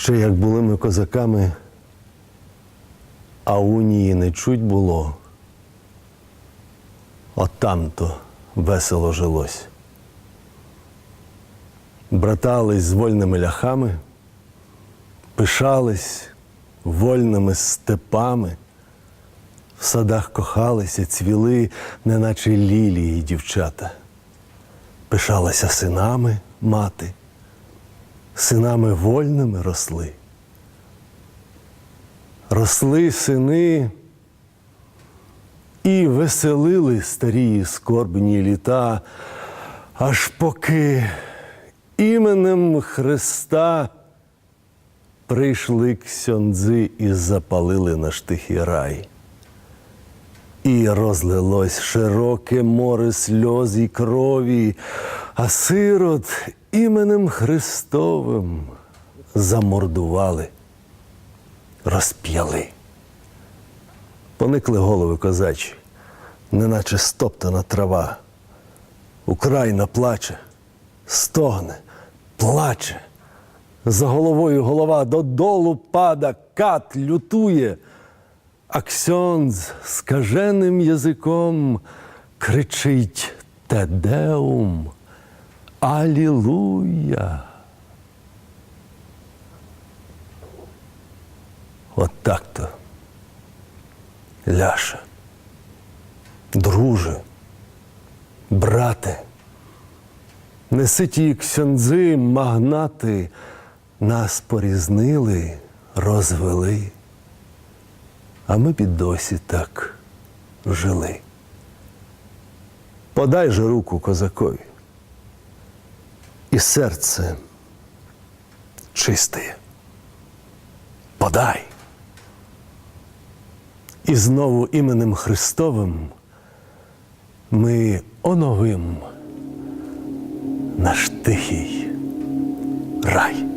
Ще як були ми козаками, а унії не чуть було. От там-то весело жилось. Братались з вольними ляхами, пишались вольними степами, в садах кохалися, цвіли, неначе лілії дівчата. Пишалася синами мати, синами вольними росли. Росли сини і веселили старі скорбні літа, аж поки іменем Христа прийшли ксьондзи і запалили наш тихий рай. І розлилось широке море сльоз і крові, а сирот іменем Христовим замордували, розп'яли. Поникли голови козачі, неначе стоптана трава. Україна плаче, стогне, плаче. За головою голова додолу пада, кат лютує. А Ксьондз скаженим язиком кричить Тедеум, Алілуя. От так-то. Ляша, друже, брате, неси ті ксьондзи, магнати, нас порізнили, розвели а ми і досі так жили. Подай же руку козакові. І серце чисте. Подай. І знову іменем Христовим ми оновим наш тихий рай.